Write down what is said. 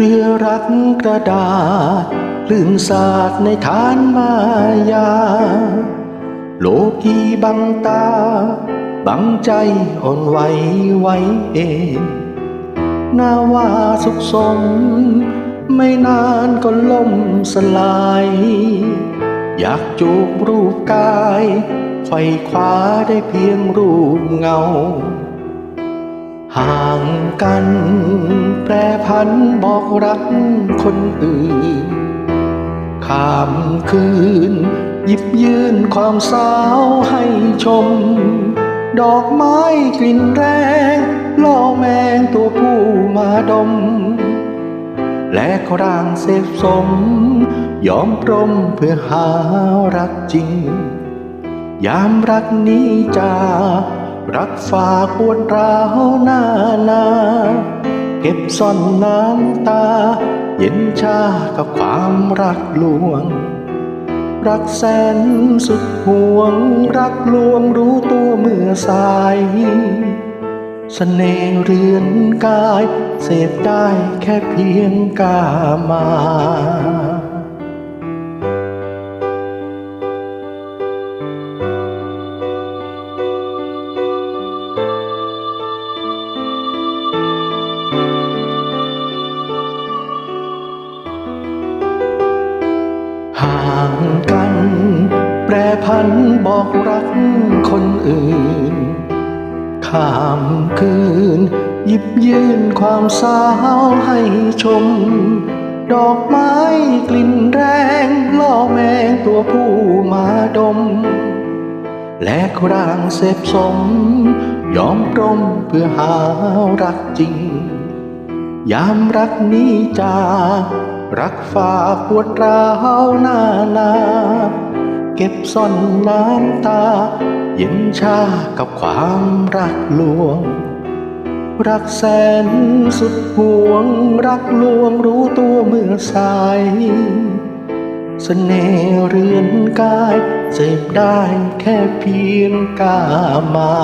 รือรักกระดาษลื่นสาดในฐานมายา โลกีบังตา บังใจอ่อนไหวไว้เองนาว่าสุขสม ไม่นานก็ล่มสลาย อยากจูบรูปกายไขว่คว้าได้เพียงรูปเงา ห่างกัน แปรพันบอกรักคนอื่นข้ามคืน หยิบยื่นความสาวให้ชม ดอกไม้กลิ่นแรงล่อแมงตัวผู้มาดม และกร่างเสพสม ยอมปรมเพื่อหารักจริง ยามรักนี้จา รักฝากปวดร้าวหน้านา เก็บซ่อนน้ำตา เย็นชากับความรักลวง รักแสนสุดห่วง รักลวงรู้ตัวเมื่อสายสเสน่ห์เรือนกาย เสพได้แค่เพียงกามา ห่างกัน แปรพันบอกรักคนอื่น ข้ามคืน หยิบยื่นความสาวให้ชม ดอกไม้กลิ่นแรงล่อแมงตัวผู้มาดม และร่างเสพสม ยอมปรมเพื่อหารักจริง ยามรักนี้จา รักฝ่าปวดร้าวหน้านาเก็บซ่อนน้ำตา เย็นชากับความรักลวง รักแสนสุดห่วง รักลวงรู้ตัวเมื่อสายสเสน่ห์เรือนกายเสพได้แค่เพียงกามา